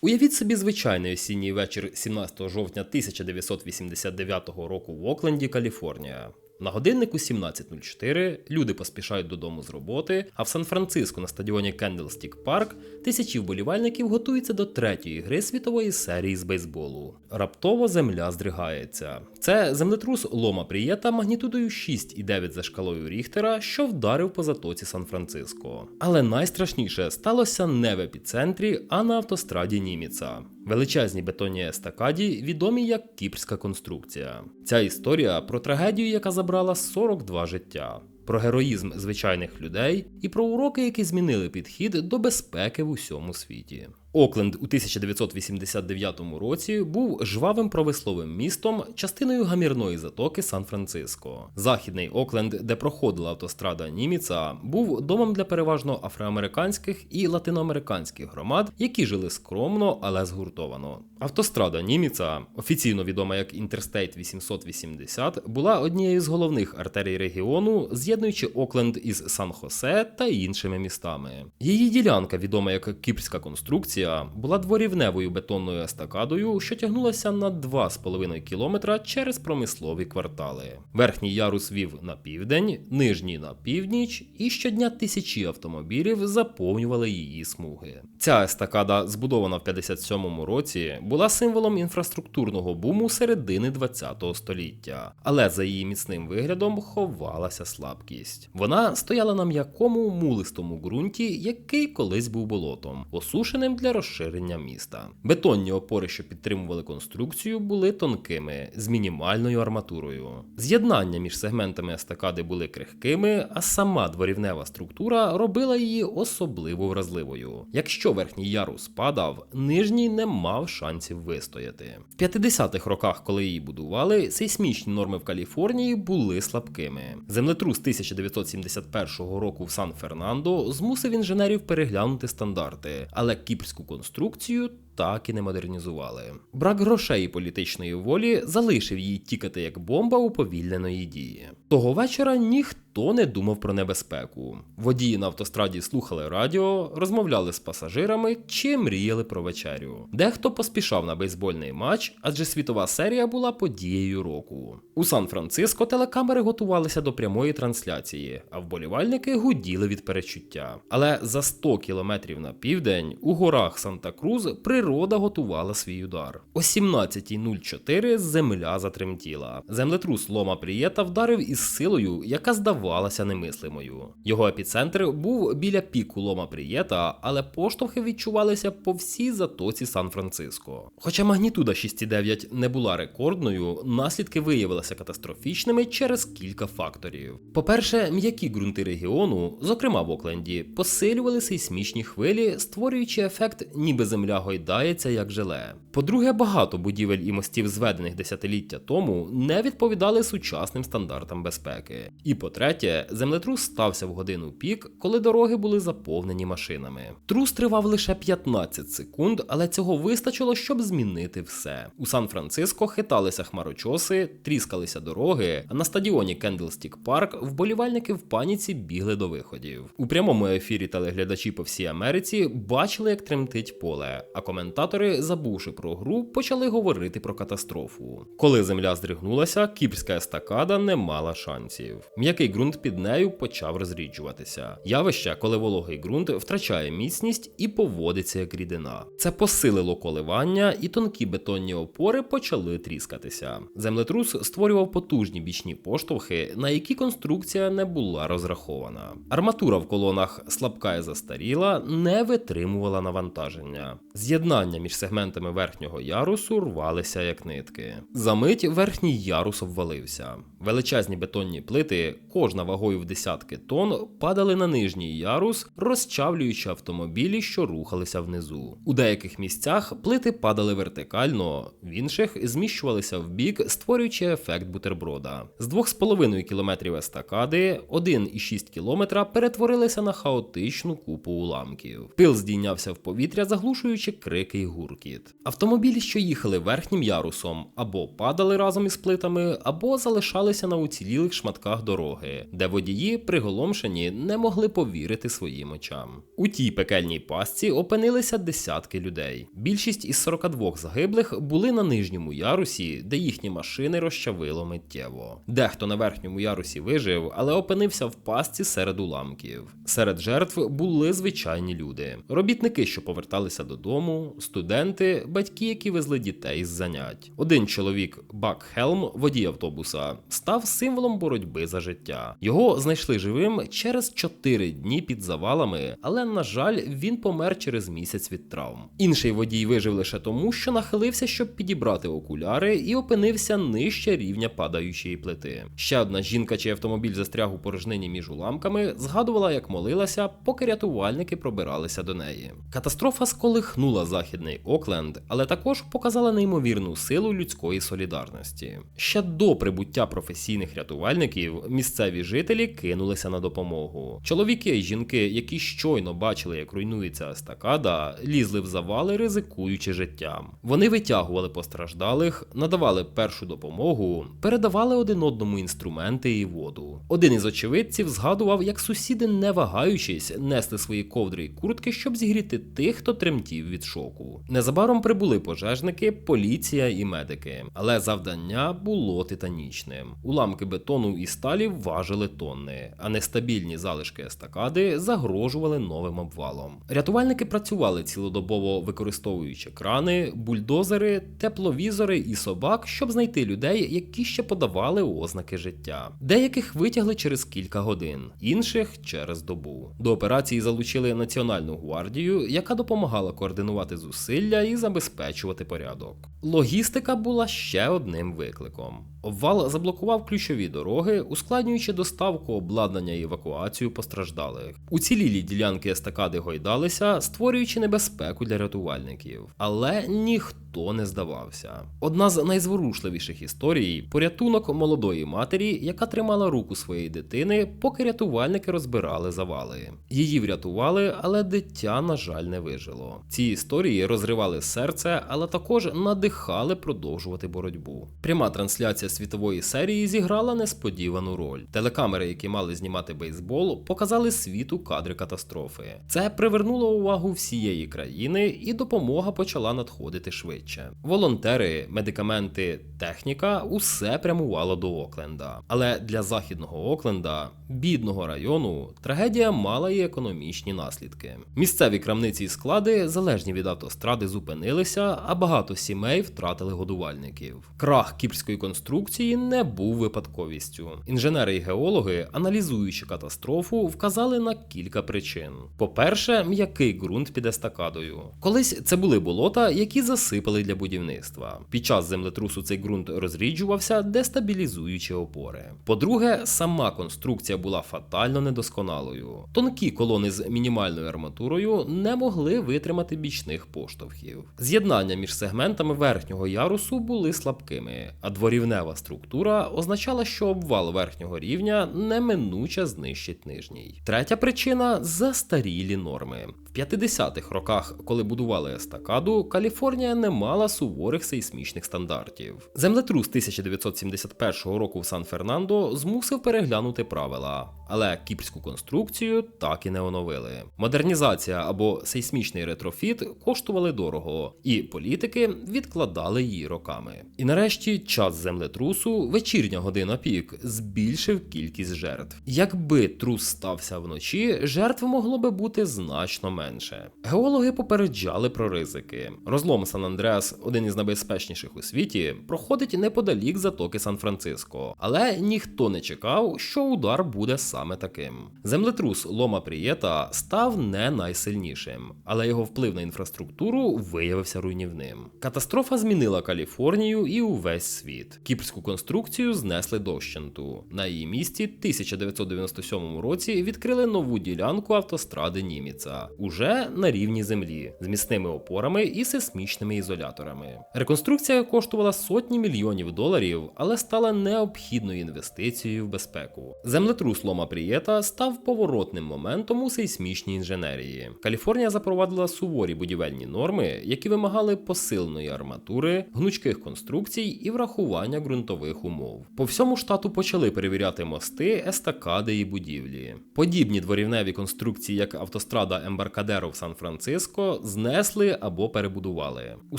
Уявіть собі звичайний осінній вечір 17 жовтня 1989 року в Окленді, Каліфорнія. На годиннику 17.04 люди поспішають додому з роботи, а в Сан-Франциско на стадіоні Кендлстік Парк тисячі вболівальників готуються до третьої гри світової серії з бейсболу. Раптово земля здригається. Це землетрус Лома Прієта магнітудою 6,9 за шкалою Ріхтера, що вдарив по затоці Сан-Франциско. Але найстрашніше сталося не в епіцентрі, а на автостраді Німіца. Величезні бетонні естакаді відомі як кіпрська конструкція. Ця історія про трагедію, яка забрала 42 життя, про героїзм звичайних людей і про уроки, які змінили підхід до безпеки в усьому світі. Окленд у 1989 році був жвавим промисловим містом, частиною гамірної затоки Сан-Франциско. Західний Окленд, де проходила автострада Німіца, був домом для переважно афроамериканських і латиноамериканських громад, які жили скромно, але згуртовано. Автострада Німіца, офіційно відома як Інтерстейт 880, була однією з головних артерій регіону, з'єднуючи Окленд із Сан-Хосе та іншими містами. Її ділянка, відома як Кіпрська конструкція, була дворівневою бетонною естакадою, що тягнулася на 2,5 кілометра через промислові квартали. Верхній ярус вів на південь, нижній на північ, і щодня тисячі автомобілів заповнювали її смуги. Ця естакада, збудована в 57-му році, була символом інфраструктурного буму середини 20-го століття, але за її міцним виглядом ховалася слабкість. Вона стояла на м'якому мулистому ґрунті, який колись був болотом, осушеним для розширення міста. Бетонні опори, що підтримували конструкцію, були тонкими з мінімальною арматурою. З'єднання між сегментами естакади були крихкими, а сама дворівнева структура робила її особливо вразливою. Якщо верхній ярус падав, нижній не мав шансів вистояти. В 50-х роках, коли її будували, сейсмічні норми в Каліфорнії були слабкими. Землетрус 1971 року в Сан-Фернандо змусив інженерів переглянути стандарти, але кіпрську конструкцію так і не модернізували. Брак грошей і політичної волі залишив її тікати як бомба уповільненої дії. Того вечора ніхто не думав про небезпеку. Водії на автостраді слухали радіо, розмовляли з пасажирами чи мріяли про вечерю. Дехто поспішав на бейсбольний матч, адже світова серія була подією року. У Сан-Франциско телекамери готувалися до прямої трансляції, а вболівальники гуділи від перечуття. Але за 100 кілометрів на південь у горах Санта-Крuz природа готувала свій удар. О 17.04 земля затремтіла. Землетрус Лома Прієта вдарив із силою, яка здавалася немислимою. Його епіцентр був біля піку Лома Прієта, але поштовхи відчувалися по всій затоці Сан-Франциско. Хоча магнітуда 6,9 не була рекордною, наслідки виявилися катастрофічними через кілька факторів. По-перше, м'які ґрунти регіону, зокрема в Окленді, посилювали сейсмічні хвилі, створюючи ефект, ніби земля гойдається як желе. По-друге, багато будівель і мостів, зведених десятиліття тому, не відповідали сучасним стандартам безпеки. І по-третє, землетрус стався в годину пік, коли дороги були заповнені машинами. Трус тривав лише 15 секунд, але цього вистачило, щоб змінити все. У Сан-Франциско хиталися хмарочоси, тріскалися дороги, а на стадіоні Кендлстік Парк вболівальники в паніці бігли до виходів. У прямому ефірі телеглядачі по всій Америці бачили, як тремтить поле, а коментатори, забувши про гру, почали говорити про катастрофу. Коли земля здригнулася, кіпрська естакада не мала шансів. М'який ґрунт під нею почав розріджуватися. Явище, коли вологий ґрунт втрачає міцність і поводиться як рідина. Це посилило коливання, і тонкі бетонні опори почали тріскатися. Землетрус створював потужні бічні поштовхи, на які конструкція не була розрахована. Арматура в колонах слабка і застаріла, не витримувала навантаження. З'єднання між сегментами верхнього ярусу рвалися як нитки. Замить верхній ярус обвалився. Величезні бетонні плити, кожна вагою в десятки тонн, падали на нижній ярус, розчавлюючи автомобілі, що рухалися внизу. У деяких місцях плити падали вертикально, в інших зміщувалися вбік, створюючи ефект бутерброда. З 2,5 кілометрів естакади 1,6 кілометра перетворилися на хаотичну купу уламків. Пил здійнявся в повітря, заглушуючи крики превеликий гуркіт. Автомобілі, що їхали верхнім ярусом, або падали разом із плитами, або залишалися на уцілілих шматках дороги, де водії, приголомшені, не могли повірити своїм очам. У тій пекельній пастці опинилися десятки людей. Більшість із 42 загиблих були на нижньому ярусі, де їхні машини розчавило миттєво. Дехто на верхньому ярусі вижив, але опинився в пастці серед уламків. Серед жертв були звичайні люди: робітники, що поверталися додому, студенти, батьки, які везли дітей з занять. Один чоловік, Бак Хелм, водій автобуса, став символом боротьби за життя. Його знайшли живим через 4 дні під завалами, але на жаль, він помер через місяць від травм. Інший водій вижив лише тому, що нахилився, щоб підібрати окуляри, і опинився нижче рівня падаючої плити. Ще одна жінка, чий автомобіль застряг у порожнині між уламками, згадувала, як молилася, поки рятувальники пробиралися до неї. Катастрофа сколихнула західний Окленд, але також показала неймовірну силу людської солідарності. Ще до прибуття професійних рятувальників місцеві жителі кинулися на допомогу. Чоловіки і жінки, які щойно бачили, як руйнується естакада, лізли в завали, ризикуючи життям. Вони витягували постраждалих, надавали першу допомогу, передавали один одному інструменти і воду. Один із очевидців згадував, як сусіди, не вагаючись, несли свої ковдри і куртки, щоб зігріти тих, хто тремтів від шоку. Незабаром прибули пожежники, поліція і медики, але завдання було титанічним. Уламки бетону і сталі важили тонни, а нестабільні залишки естакади загрожували новим обвалом. Рятувальники працювали цілодобово, використовуючи крани, бульдозери, тепловізори і собак, щоб знайти людей, які ще подавали ознаки життя. Деяких витягли через кілька годин, інших через добу. До операції залучили Національну гвардію, яка допомагала координувати зусилля і забезпечувати порядок. Логістика була ще одним викликом. Обвал заблокував ключові дороги, ускладнюючи доставку обладнання і евакуацію постраждалих. Уцілілі ділянки естакади гойдалися, створюючи небезпеку для рятувальників. Але ніхто не здавався. Одна з найзворушливіших історій порятунок молодої матері, яка тримала руку своєї дитини, поки рятувальники розбирали завали. Її врятували, але дитя, на жаль, не вижило. Ці історії розривали серце, але також надихали продовжувати боротьбу. Пряма трансляція світової серії зіграла несподівану роль. Телекамери, які мали знімати бейсбол, показали світу кадри катастрофи. Це привернуло увагу всієї країни, і допомога почала надходити швидше. Волонтери, медикаменти, техніка усе прямувало до Окленда. Але для західного Окленда, бідного району, трагедія мала і економічні наслідки. Місцеві крамниці і склади, залежні від автостради, зупинилися, а багато сімей втратили годувальників. Крах кіпрської конструкції не був випадковістю. Інженери і геологи, аналізуючи катастрофу, вказали на кілька причин. По-перше, м'який ґрунт під естакадою. Колись це були болота, які засипали для будівництва. Під час землетрусу цей ґрунт розріджувався, дестабілізуючи опори. По-друге, сама конструкція була фатально недосконалою. Тонкі колони з мінімальною арматурою не могли витримати бічних поштовхів. З'єднання між сегментами верхнього ярусу були слабкими, а дворівнева структура означала, що обвал верхнього рівня неминуче знищить нижній. Третя причина застарілі норми. В 50-х роках, коли будували естакаду, Каліфорнія не мала суворих сейсмічних стандартів. Землетрус 1971 року в Сан-Фернандо змусив переглянути правила, але кіпрську конструкцію так і не оновили. Модернізація або сейсмічний ретрофіт коштували дорого, і політики відкладали її роками. І нарешті час землетрусу, вечірня година пік, збільшив кількість жертв. Якби трус стався вночі, жертв могло би бути значно менше. Геологи попереджали про ризики. Розлом Сан Андреас, один із найбезпечніших у світі, проходить неподалік затоки Сан-Франциско, але ніхто не чекав, що удар буде саме таким. Землетрус Лома Прієта став не найсильнішим, але його вплив на інфраструктуру виявився руйнівним. Катастрофа змінила Каліфорнію і увесь світ. Кіпрську конструкцію знесли дощенту. На її місці 1997 році відкрили нову ділянку автостради Німіца, уже на рівні землі, з міцними опорами і сейсмічними ізоляторами. Реконструкція коштувала сотні мільйонів доларів, але стала необхідною інвестицією в безпеку. Землетрус Лома Прієта став поворотним моментом у сейсмічній інженерії. Каліфорнія запровадила суворі будівельні норми, які вимагали посиленої арматури, гнучких конструкцій і врахування ґрунтових умов. По всьому штату почали перевіряти мости, естакади і будівлі. Подібні дворівневі конструкції, як автострада Ембаркадеро в Сан-Франциско, знесли або перебудували. У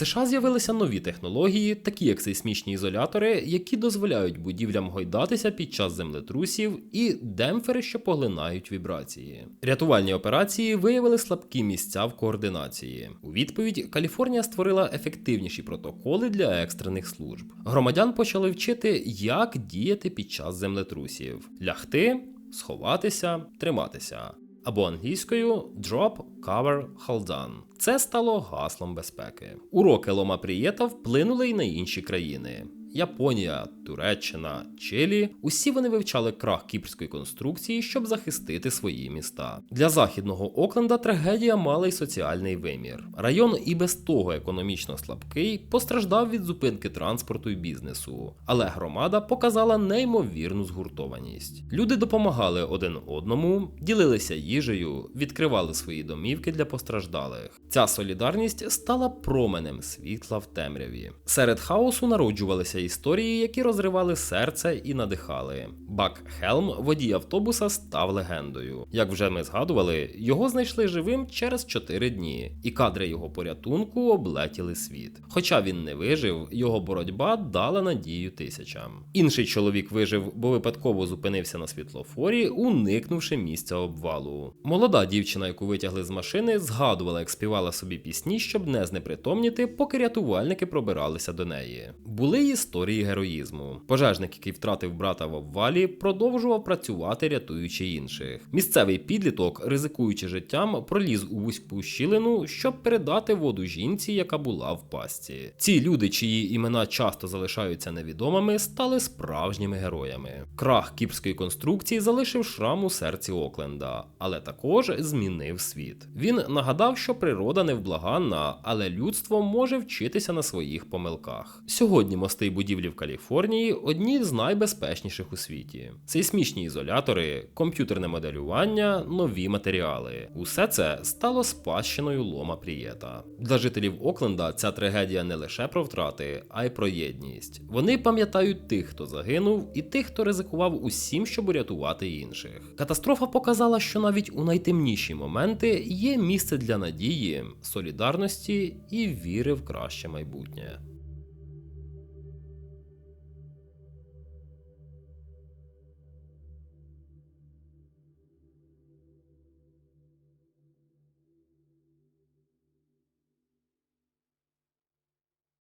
США з'явилися нові технології, такі як сейсмічні ізолятори, які дозволяють будівлям гойдатися під час землетрусів, і демпфери, що поглинають вібрації. Рятувальні операції виявили слабкі місця в координації. У відповідь Каліфорнія створила ефективніші протоколи для екстрених служб. Громадян почали вчити, як діяти під час землетрусів: лягти, сховатися, триматися. Або англійською Drop, Cover, Hold On. Це стало гаслом безпеки. Уроки Лома Прієта вплинули й на інші країни. Японія, Туреччина, Чилі усі вони вивчали крах кіпрської конструкції, щоб захистити свої міста. Для західного Окленда трагедія мала й соціальний вимір. Район і без того економічно слабкий постраждав від зупинки транспорту і бізнесу, але громада показала неймовірну згуртованість. Люди допомагали один одному, ділилися їжею, відкривали свої домівки для постраждалих. Ця солідарність стала променем світла в темряві. Серед хаосу народжувалися історії, які розривали серце і надихали. Бак Хелм, водій автобуса, став легендою. Як вже ми згадували, його знайшли живим через 4 дні, і кадри його порятунку облетіли світ. Хоча він не вижив, його боротьба дала надію тисячам. Інший чоловік вижив, бо випадково зупинився на світлофорі, уникнувши місця обвалу. Молода дівчина, яку витягли з машини, згадувала, як співала собі пісні, щоб не знепритомніти, поки рятувальники пробиралися до неї. Були й історії героїзму. Пожежник, який втратив брата в обвалі, продовжував працювати, рятуючи інших. Місцевий підліток, ризикуючи життям, проліз у вузьку щілину, щоб передати воду жінці, яка була в пастці. Ці люди, чиї імена часто залишаються невідомими, стали справжніми героями. Крах кіпрської конструкції залишив шрам у серці Окленда, але також змінив світ. Він нагадав, що природа невблаганна, але людство може вчитися на своїх помилках. Сьогодні мости будівлі в Каліфорнії одні з найбезпечніших у світі. Сейсмічні ізолятори, комп'ютерне моделювання, нові матеріали. Усе це стало спадщиною лома Прієта. Для жителів Окленда ця трагедія не лише про втрати, а й про єдність. Вони пам'ятають тих, хто загинув, і тих, хто ризикував усім, щоб урятувати інших. Катастрофа показала, що навіть у найтемніші моменти є місце для надії, солідарності і віри в краще майбутнє.